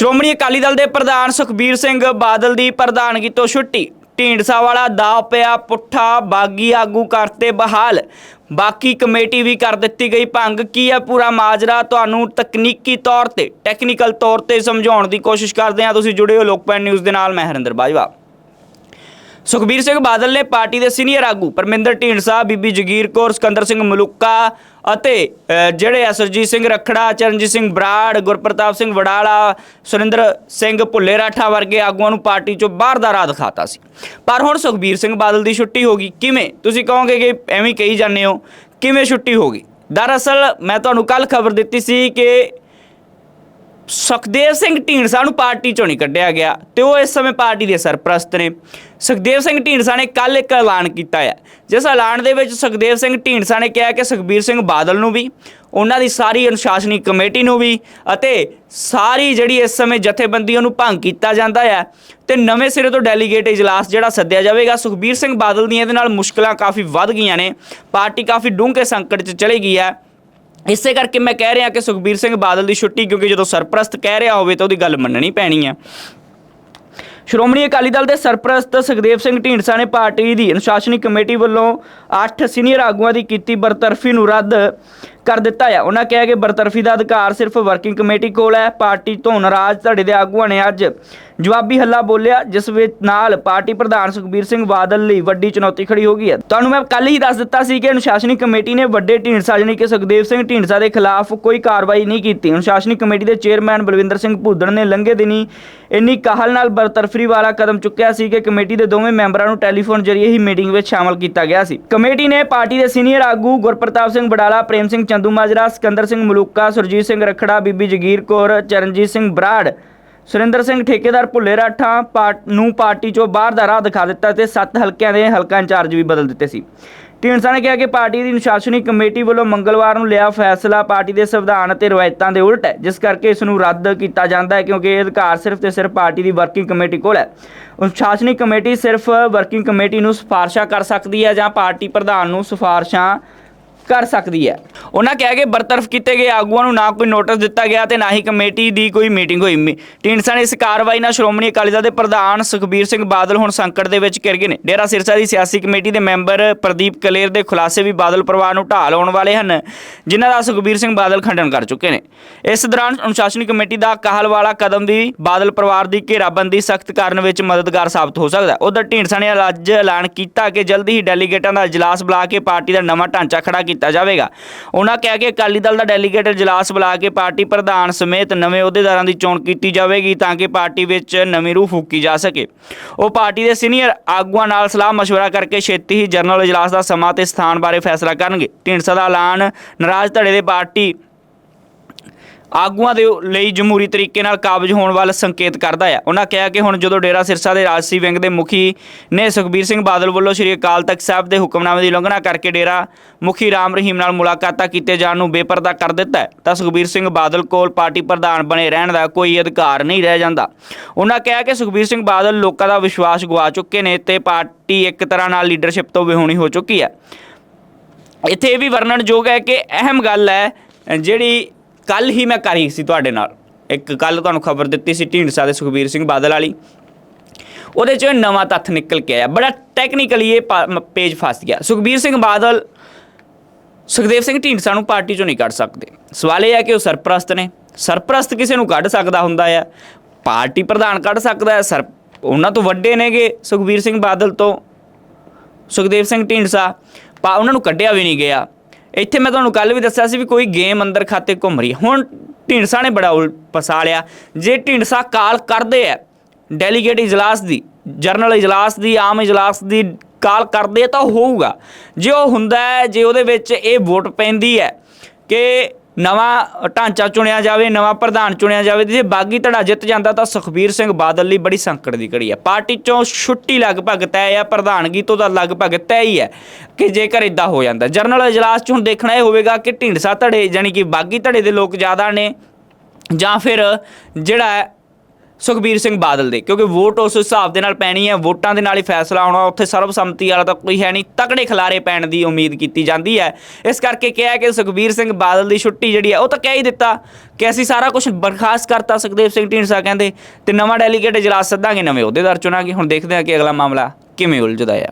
ਸ਼੍ਰੋਮਣੀ ਅਕਾਲੀ ਦਲ ਦੇ ਪ੍ਰਧਾਨ ਸੁਖਬੀਰ ਸਿੰਘ ਬਾਦਲ ਦੀ ਪ੍ਰਧਾਨਗੀ ਤੋਂ ਛੁੱਟੀ। ਢੀਂਡਸਾ ਵਾਲਾ ਦਾ ਪਿਆ ਪੁੱਠਾ, ਬਾਗੀ ਆਗੂ ਕਰਤੇ ਬਹਾਲ। ਬਾਕੀ ਕਮੇਟੀ ਵੀ ਕਰ ਦਿੱਤੀ ਗਈ ਭੰਗ। ਕੀ ਹੈ ਪੂਰਾ ਮਾਜਰਾ? ਤੁਹਾਨੂੰ ਤਕਨੀਕੀ ਤੌਰ ਤੇ ਟੈਕਨੀਕਲ ਤੌਰ ਤੇ ਸਮਝਾਉਣ ਦੀ ਕੋਸ਼ਿਸ਼ ਕਰਦੇ ਹਾਂ। ਤੁਸੀਂ ਜੁੜੇ ਹੋ ਲੋਕਪੈਨ ਨਿਊਜ਼ ਦੇ ਨਾਲ, ਮੈਂ ਹਰਿੰਦਰ ਬਾਜਵਾ। ਸੁਖਬੀਰ ਸਿੰਘ ਬਾਦਲ ਨੇ ਪਾਰਟੀ ਦੇ ਸੀਨੀਅਰ ਆਗੂ ਪਰਮਿੰਦਰ ਢੀਂਡਸਾ ਬੀਬੀ ਜਗੀਰ ਕੌਰ, ਸਿਕੰਦਰ ਸਿੰਘ ਮਲੂਕਾ ਅਤੇ ਜਿਹੜੇ ਆ ਸਰਜੀਤ ਸਿੰਘ ਰਖੜਾ, ਚਰਨਜੀਤ ਸਿੰਘ ਬਰਾੜ, ਗੁਰਪ੍ਰਤਾਪ ਸਿੰਘ ਵਡਾਲਾ, ਸੁਰਿੰਦਰ ਸਿੰਘ ਭੁੱਲੇ ਰਾਠਾ ਵਰਗੇ ਆਗੂਆਂ ਨੂੰ ਪਾਰਟੀ ਚੋਂ ਬਾਹਰ ਦਾ ਰਾਹ ਦਿਖਾਤਾ ਸੀ। ਪਰ ਹੁਣ ਸੁਖਬੀਰ ਸਿੰਘ ਬਾਦਲ ਦੀ ਛੁੱਟੀ ਹੋ ਗਈ। ਕਿਵੇਂ? ਤੁਸੀਂ ਕਹੋਗੇ ਕਿ ਐਵੇਂ ਕਹੀ ਜਾਂਦੇ ਹੋ। ਕਿਵੇਂ ਛੁੱਟੀ ਹੋ ਗਈ? ਦਰਅਸਲ ਮੈਂ ਤੁਹਾਨੂੰ ਕੱਲ ਖਬਰ ਦਿੱਤੀ ਸੀ ਕਿ ਸੁਖਦੇਵ ਸਿੰਘ ਢੀਂਡਸਾ ਨੂੰ ਪਾਰਟੀ ਚੋਂ ਨਹੀਂ ਕੱਢਿਆ ਗਿਆ ਤੇ ਉਹ ਇਸ ਸਮੇਂ ਪਾਰਟੀ ਦੇ ਸਰਪ੍ਰਸਤ ਨੇ। ਸੁਖਦੇਵ ਸਿੰਘ ਢੀਂਡਸਾ ਨੇ ਕੱਲ ਇੱਕ ਐਲਾਨ ਕੀਤਾ ਹੈ, ਜਿਸ ਐਲਾਨ ਦੇ ਵਿੱਚ ਸੁਖਦੇਵ ਸਿੰਘ ਢੀਂਡਸਾ ਨੇ ਕਿਹਾ ਕਿ ਸੁਖਬੀਰ ਸਿੰਘ ਬਾਦਲ ਨੂੰ ਵੀ, ਉਹਨਾਂ ਦੀ ਸਾਰੀ ਅਨੁਸ਼ਾਸਨੀ ਕਮੇਟੀ ਨੂੰ ਵੀ ਅਤੇ ਸਾਰੀ ਜਿਹੜੀ ਇਸ ਸਮੇਂ ਜਥੇਬੰਦੀਆਂ ਨੂੰ ਭੰਗ ਕੀਤਾ ਜਾਂਦਾ ਹੈ ਤੇ ਨਵੇਂ ਸਿਰੇ ਤੋਂ ਡੈਲੀਗੇਟ ਇਜਲਾਸ ਜਿਹੜਾ ਸੱਦਿਆ ਜਾਵੇਗਾ, ਸੁਖਬੀਰ ਸਿੰਘ ਬਾਦਲ ਦੀਆਂ ਇਹਦੇ ਨਾਲ ਮੁਸ਼ਕਲਾਂ ਕਾਫੀ ਵੱਧ ਗਈਆਂ ਨੇ, ਪਾਰਟੀ ਕਾਫੀ ਡੂੰਘੇ ਸੰਕਟ 'ਚ ਚਲੇ ਗਈ ਹੈ। ਇਸੇ ਕਰਕੇ ਮੈਂ ਕਹਿ ਰਿਹਾ ਕਿ ਸੁਖਬੀਰ ਸਿੰਘ ਬਾਦਲ ਦੀ ਛੁੱਟੀ, ਕਿਉਂਕਿ ਜਦੋਂ ਸਰਪ੍ਰਸਤ ਕਹਿ ਰਿਹਾ ਹੋਵੇ ਤਾਂ ਉਹਦੀ ਗੱਲ ਮੰਨਣੀ ਪੈਣੀ ਹੈ ਸ਼੍ਰੋਮਣੀ ਅਕਾਲੀ ਦਲ ਦੇ ਸਰਪ੍ਰਸਤ ਸੁਖਦੇਵ ਸਿੰਘ ਢੀਂਡਸਾ ਨੇ ਪਾਰਟੀ ਦੀ ਅਨੁਸ਼ਾਸਨੀ ਕਮੇਟੀ ਵੱਲੋਂ 8 ਸੀਨੀਅਰ ਆਗੂਆਂ ਦੀ ਕੀਤੀ ਬਰਤਰਫੀ ਨੂੰ ਰੱਦ। ਕਰ ਦਿੱਤਾ ਹੈ ਉਹਨਾਂ ਕਿਹਾ ਕਿ ਬਰਤਰਫੀ ਦਾ ਅਧਿਕਾਰ ਸਿਰਫ ਵਰਕਿੰਗ ਕਮੇਟੀ ਕੋਲ ਹੈ। ਪਾਰਟੀ ਤੋਂ ਨਾਰਾਜ਼ ਧੜੇ ਦੇ ਆਗੂਆਂ ਨੇ ਅੱਜ ਜਵਾਬੀ ਹੱਲਾ ਬੋਲਿਆ, ਜਿਸ ਵਿੱਚ ਨਾਲ ਪਾਰਟੀ ਪ੍ਰਧਾਨ ਸੁਖਬੀਰ ਸਿੰਘ ਬਾਦਲ ਲਈ ਵੱਡੀ ਚੁਣੌਤੀ ਖੜੀ ਹੋ ਗਈ ਹੈ। ਤੁਹਾਨੂੰ ਮੈਂ ਕੱਲ ਹੀ ਦੱਸ ਦਿੱਤਾ ਸੀ ਕਿ ਅਨੁਸ਼ਾਸਨੀ ਕਮੇਟੀ ਨੇ ਵੱਡੇ ਢੀਂਡਸਾ ਜਾਣੀ ਕਿ ਸੁਖਦੇਵ ਸਿੰਘ ਢੀਂਡਸਾ ਦੇ ਖਿਲਾਫ ਕੋਈ ਕਾਰਵਾਈ ਨਹੀਂ ਕੀਤੀ। ਅਨੁਸ਼ਾਸਨੀ ਕਮੇਟੀ ਦੇ ਚੇਅਰਮੈਨ ਬਲਵਿੰਦਰ ਸਿੰਘ ਭੂਦੜ ਨੇ ਲੰਘੇ ਦਿਨੀ ਇੰਨੀ ਕਾਹਲ ਨਾਲ ਬਰਤਰਫੀ ਵਾਲਾ ਕਦਮ ਚੁੱਕਿਆ ਸੀ ਕਿ ਕਮੇਟੀ ਦੇ ਦੋਵੇਂ ਮੈਂਬਰਾਂ ਨੂੰ ਟੈਲੀਫੋਨ ਜ਼ਰੀਏ ਹੀ ਮੀਟਿੰਗ ਵਿੱਚ ਸ਼ਾਮਲ ਕੀਤਾ ਗਿਆ ਸੀ। ਕਮੇਟੀ ਨੇ ਪਾਰਟੀ ਦੇ ਸੀਨੀਅਰ ਆਗੂ ਗੁਰਪ੍ਰਤਾਪ ਸਿੰਘ ਬਡਾਲਾ ਪ੍ਰੇਮ ਸਿੰਘ ਚੰਦੂ ਮਾਜਰਾ ਸਿਕੰਦਰ ਸਿੰਘ ਮਲੂਕਾ, ਸੁਰਜੀਤ ਸਿੰਘ ਰਖੜਾ, ਬੀਬੀ ਜਗੀਰ ਕੌਰ, ਚਰਨਜੀਤ ਸਿੰਘ ਬਰਾੜ, ਸੁਰਿੰਦਰ ਸਿੰਘ ਠੇਕੇਦਾਰ ਭੁੱਲੇ ਰਾਠਾਂ ਨੂੰ ਪਾਰਟੀ ਚੋਂ ਬਾਹਰ ਦਾ ਰਾਹ ਦਿਖਾ ਦਿੱਤਾ ਤੇ ਸੱਤ ਹਲਕਿਆਂ ਦੇ ਹਲਕਾ ਇੰਚਾਰਜ ਵੀ ਬਦਲ ਦਿੱਤੇ ਸੀ। ਢੀਂਡਸਾ ਨੇ ਕਿਹਾ ਕਿ ਪਾਰਟੀ ਦੀ ਅਨੁਸ਼ਾਸਨੀ ਕਮੇਟੀ ਵੱਲੋਂ ਮੰਗਲਵਾਰ ਨੂੰ ਲਿਆ ਫੈਸਲਾ ਪਾਰਟੀ ਦੇ ਸੰਵਿਧਾਨ ਅਤੇ ਰਵਾਇਤਾਂ ਦੇ ਉਲਟ ਹੈ, ਜਿਸ ਕਰਕੇ ਇਸ ਨੂੰ ਰੱਦ ਕੀਤਾ ਜਾਂਦਾ ਹੈ ਕਿਉਂਕਿ ਇਹ ਅਧਿਕਾਰ ਸਿਰਫ ਤੇ ਸਿਰਫ ਪਾਰਟੀ ਦੀ ਵਰਕਿੰਗ ਕਮੇਟੀ ਕੋਲ ਹੈ। ਅਨੁਸ਼ਾਸਨੀ ਕਮੇਟੀ ਸਿਰਫ ਵਰਕਿੰਗ ਕਮੇਟੀ ਨੂੰ ਸਿਫਾਰਸ਼ਾਂ ਕਰ ਸਕਦੀ ਹੈ ਜਾਂ ਪਾਰਟੀ ਪ੍ਰਧਾਨ ਨੂੰ ਸਿਫਾਰਸ਼ਾਂ ਕਰ ਸਕਦੀ ਹੈ। ਉਹਨਾਂ ਕਿਹਾ ਕਿ ਬਰਤਰਫ ਕੀਤੇ ਗਏ ਆਗੂਆਂ ਨੂੰ ਨਾ ਕੋਈ ਨੋਟਿਸ ਦਿੱਤਾ ਗਿਆ ਤੇ ਨਾ ਹੀ ਕਮੇਟੀ ਦੀ ਕੋਈ ਮੀਟਿੰਗ ਹੋਈ। ਢੀਂਡਸਾ ਨੇ ਇਸ ਕਾਰਵਾਈ ਨਾਲ ਸ਼੍ਰੋਮਣੀ ਅਕਾਲੀ ਦਲ ਦੇ ਪ੍ਰਧਾਨ ਸੁਖਬੀਰ ਸਿੰਘ ਬਾਦਲ ਹੁਣ ਸੰਕਟ ਦੇ ਵਿੱਚ ਘਿਰ ਗਏ ਨੇ। ਡੇਰਾ ਸਿਰਸਾ ਦੀ ਸਿਆਸੀ ਕਮੇਟੀ ਦੇ ਮੈਂਬਰ ਪ੍ਰਦੀਪ ਕਲੇਰ ਦੇ ਖੁਲਾਸੇ ਵੀ ਬਾਦਲ ਪਰਿਵਾਰ ਨੂੰ ਢਾਲ ਆਉਣ ਵਾਲੇ ਹਨ, ਜਿਨ੍ਹਾਂ ਦਾ ਸੁਖਬੀਰ ਸਿੰਘ ਬਾਦਲ ਖੰਡਨ ਕਰ ਚੁੱਕੇ ਨੇ। ਇਸ ਦੌਰਾਨ ਅਨੁਸ਼ਾਸਨੀ ਕਮੇਟੀ ਦਾ ਕਾਹਲ ਵਾਲਾ ਕਦਮ ਵੀ ਬਾਦਲ ਪਰਿਵਾਰ ਦੀ ਘੇਰਾਬੰਦੀ ਸਖਤ ਕਰਨ ਵਿੱਚ ਮਦਦਗਾਰ ਸਾਬਤ ਹੋ ਸਕਦਾ ਹੈ। ਉਧਰ ਢੀਂਡਸਾ ਨੇ ਅੱਜ ਐਲਾਨ ਕੀਤਾ ਕਿ ਜਲਦੀ ਹੀ ਡੈਲੀਗੇਟਾਂ ਦਾ ਇਜਲਾਸ ਬੁਲਾ ਕੇ ਪਾਰਟੀ ਦਾ ਨਵਾਂ ਢਾਂਚਾ ਖੜਾ ਕੀਤਾ ਜਾਵੇਗਾ ਉਹਨਾਂ ਕਿਹਾ ਕਿ ਅਕਾਲੀ ਦਲ ਦਾ ਡੈਲੀਗੇਟ ਇਜਲਾਸ ਬੁਲਾ ਕੇ ਪਾਰਟੀ ਪ੍ਰਧਾਨ ਸਮੇਤ ਨਵੇਂ ਅਹੁਦੇਦਾਰਾਂ ਦੀ ਚੋਣ ਕੀਤੀ ਜਾਵੇਗੀ ਤਾਂ ਕਿ ਪਾਰਟੀ ਵਿੱਚ ਨਵੀਂ ਰੂਹ ਫੂਕੀ ਜਾ ਸਕੇ ਉਹ ਪਾਰਟੀ ਦੇ ਸੀਨੀਅਰ ਆਗੂਆਂ ਨਾਲ ਸਲਾਹ مشورہ ਕਰਕੇ ਛੇਤੀ ਹੀ ਜਨਰਲ ਇਜਲਾਸ ਦਾ ਸਮਾਂ ਤੇ ਸਥਾਨ ਬਾਰੇ ਫੈਸਲਾ ਕਰਨਗੇ ਢੀਂਡਸਾ ਦਾ ਐਲਾਨ ਨਾਰਾਜ਼ ਧੜੇ ਦੇ ਪਾਰਟੀ ਆਗੂਆਂ ਦੇ ਲਈ ਜਮਹੂਰੀ ਤਰੀਕੇ ਨਾਲ ਕਾਬਜ ਹੋਣ ਵੱਲ ਸੰਕੇਤ ਕਰਦਾ ਹੈ ਉਹਨਾਂ ਕਿਹਾ ਕਿ ਹੁਣ ਜਦੋਂ ਡੇਰਾ ਸਿਰਸਾ ਦੇ ਰਾਜਸੀ ਵਿੰਗ ਦੇ ਮੁਖੀ ਨੇ ਸੁਖਬੀਰ ਸਿੰਘ ਬਾਦਲ ਵੱਲੋਂ ਸ੍ਰੀ ਅਕਾਲ ਤਖਤ ਸਾਹਿਬ ਦੇ ਹੁਕਮਨਾਮੇ ਦੀ ਉਲੰਘਣਾ ਕਰਕੇ ਡੇਰਾ ਮੁਖੀ ਰਾਮ ਰਹੀਮ ਨਾਲ ਮੁਲਾਕਾਤਾਂ ਕੀਤੇ ਜਾਣ ਨੂੰ ਬੇਪਰਦਾ ਕਰ ਦਿੱਤਾ ਤਾਂ ਸੁਖਬੀਰ ਸਿੰਘ ਬਾਦਲ ਕੋਲ ਪਾਰਟੀ ਪ੍ਰਧਾਨ ਬਣੇ ਰਹਿਣ ਦਾ ਕੋਈ ਅਧਿਕਾਰ ਨਹੀਂ ਰਹਿ ਜਾਂਦਾ। ਉਹਨਾਂ ਕਿਹਾ ਕਿ ਸੁਖਬੀਰ ਸਿੰਘ ਬਾਦਲ ਲੋਕਾਂ ਦਾ ਵਿਸ਼ਵਾਸ ਗਵਾ ਚੁੱਕੇ ਨੇ ਤੇ ਪਾਰਟੀ ਇੱਕ ਤਰ੍ਹਾਂ ਨਾਲ ਲੀਡਰਸ਼ਿਪ ਤੋਂ ਵਿਹੂਣੀ ਹੋ ਚੁੱਕੀ ਹੈ। ਇੱਥੇ ਇਹ ਵੀ ਵਰਣਨਯੋਗ ਹੈ ਕਿ ਅਹਿਮ ਗੱਲ ਹੈ ਜਿਹੜੀ ਕੱਲ ਹੀ ਮੈਂ ਕਰੀ ਸੀ ਤੁਹਾਡੇ ਨਾਲ। ਇੱਕ ਕੱਲ ਤੁਹਾਨੂੰ ਖਬਰ ਦਿੱਤੀ ਸੀ ਢੀਂਡਸਾ ਦੇ ਸੁਖਬੀਰ ਸਿੰਘ ਬਾਦਲ ਵਾਲੀ। ਉਹਦੇ ਚੋਂ ਨਵਾਂ ਤੱਥ ਨਿਕਲ ਕੇ ਆਇਆ। ਬੜਾ ਟੈਕਨੀਕਲੀ ਇਹ ਪਾ- ਮ- ਪੇਜ ਫਸ ਗਿਆ। ਸੁਖਬੀਰ ਸਿੰਘ ਬਾਦਲ, ਸੁਖਦੇਵ ਸਿੰਘ ਢੀਂਡਸਾ ਨੂੰ ਪਾਰਟੀ ਚੋਂ ਨਹੀਂ ਕੱਢ ਸਕਦੇ। ਸਵਾਲ ਇਹ ਹੈ ਕਿ ਉਹ ਸਰਪ੍ਰਸਤ ਨੇ। ਸਰਪ੍ਰਸਤ ਕਿਸੇ ਨੂੰ ਕੱਢ ਸਕਦਾ ਹੁੰਦਾ ਹੈ ਪਾਰਟੀ ਪ੍ਰਧਾਨ ਕੱਢ ਸਕਦਾ ਹੈ? ਸਰ ਉਹਨਾਂ ਤੋਂ ਵੱਡੇ ਨੇਗੇ ਸੁਖਬੀਰ ਸਿੰਘ ਬਾਦਲ ਤੋਂ। ਸੁਖਦੇਵ ਸਿੰਘ ਢੀਂਡਸਾ। ਪਾ ਉਹਨਾਂ ਨੂੰ ਕੱਢਿਆ ਵੀ ਨਹੀਂ ਗਿਆ। ਇੱਥੇ ਮੈਂ ਤੁਹਾਨੂੰ ਕੱਲ ਵੀ ਦੱਸਿਆ ਸੀ ਵੀ ਕੋਈ ਗੇਮ ਅੰਦਰ ਖਾਤੇ ਘੁੰਮ ਰਹੀ ਹੁਣ ਢੀਂਡਸਾ ਨੇ ਬੜਾ ਉਲ ਫਸਾ ਲਿਆ। ਜੇ ਢੀਂਡਸਾ ਕਾਲ ਕਰਦੇ ਆ ਡੈਲੀਗੇਟ ਇਜਲਾਸ ਦੀ ਜਰਨਲ ਇਜਲਾਸ ਦੀ, ਆਮ ਇਜਲਾਸ ਦੀ ਕਾਲ ਕਰਦੇ ਆ ਤਾਂ ਉਹ ਹੋਊਗਾ। ਜੇ ਉਹ ਹੁੰਦਾ ਹੈ, ਜੇ ਉਹਦੇ ਵਿੱਚ ਇਹ ਵੋਟ ਪੈਂਦੀ ਹੈ ਕਿ ਨਵਾਂ ਢਾਂਚਾ ਚੁਣਿਆ ਜਾਵੇ, ਨਵਾਂ ਪ੍ਰਧਾਨ ਚੁਣਿਆ ਜਾਵੇ ਜੇ ਬਾਗੀ ਧੜਾ ਜਿੱਤ ਜਾਂਦਾ ਤਾਂ ਸੁਖਬੀਰ ਸਿੰਘ ਬਾਦਲ ਲਈ ਬੜੀ ਸੰਕਟ ਦੀ ਘੜੀ ਹੈ ਪਾਰਟੀ ਚੋਂ ਛੁੱਟੀ ਲਗਭਗ ਤੈਅ ਹੈ ਪ੍ਰਧਾਨਗੀ ਤੋਂ ਤਾਂ ਲਗਭਗ ਤੈਅ ਹੀ ਹੈ ਕਿ ਜੇਕਰ ਇਦਾਂ ਹੋ ਜਾਂਦਾ। ਜਰਨਲ ਇਜਲਾਸ 'ਚ ਹੁਣ ਦੇਖਣਾ ਇਹ ਹੋਵੇਗਾ ਕਿ ਢੀਂਡਸਾ ਧੜੇ ਯਾਨੀ ਕਿ ਬਾਗੀ ਧੜੇ ਦੇ ਲੋਕ ਜ਼ਿਆਦਾ ਨੇ ਜਾਂ ਫਿਰ ਜਿਹੜਾ ਸੁਖਬੀਰ ਸਿੰਘ ਬਾਦਲ ਦੇ, ਕਿਉਂਕਿ ਵੋਟ ਉਸ ਹਿਸਾਬ ਦੇ ਨਾਲ ਪੈਣੀ ਹੈ, ਵੋਟਾਂ ਦੇ ਨਾਲ ਹੀ ਫੈਸਲਾ ਆਉਣਾ, ਉੱਥੇ ਸਰਬਸੰਮਤੀ ਵਾਲਾ ਤਾਂ ਕੋਈ ਹੈ ਨਹੀਂ, ਤਕੜੇ ਖਿਲਾਰੇ ਪੈਣ ਦੀ ਉਮੀਦ ਕੀਤੀ ਜਾਂਦੀ ਹੈ। ਇਸ ਕਰਕੇ ਕਿਹਾ ਕਿ ਸੁਖਬੀਰ ਸਿੰਘ ਬਾਦਲ ਦੀ ਛੁੱਟੀ ਜਿਹੜੀ ਹੈ, ਉਹ ਤਾਂ ਕਹਿ ਹੀ ਦਿੱਤਾ ਕਿ ਅਸੀਂ ਸਾਰਾ ਕੁਝ ਬਰਖਾਸਤ ਕਰਤਾ ਸੁਖਦੇਵ ਸਿੰਘ ਢੀਂਡਸਾ ਕਹਿੰਦੇ, ਤੇ ਨਵਾਂ ਡੈਲੀਗੇਟ ਇਜਲਾਸ ਸੱਦਾਂਗੇ, ਨਵੇਂ ਅਹੁਦੇਦਾਰ ਚੁਣਾਂਗੇ। ਹੁਣ ਦੇਖਦੇ ਹਾਂ ਕਿ ਅਗਲਾ ਮਾਮਲਾ ਕਿਵੇਂ ਉਲਝਦਾ ਹੈ।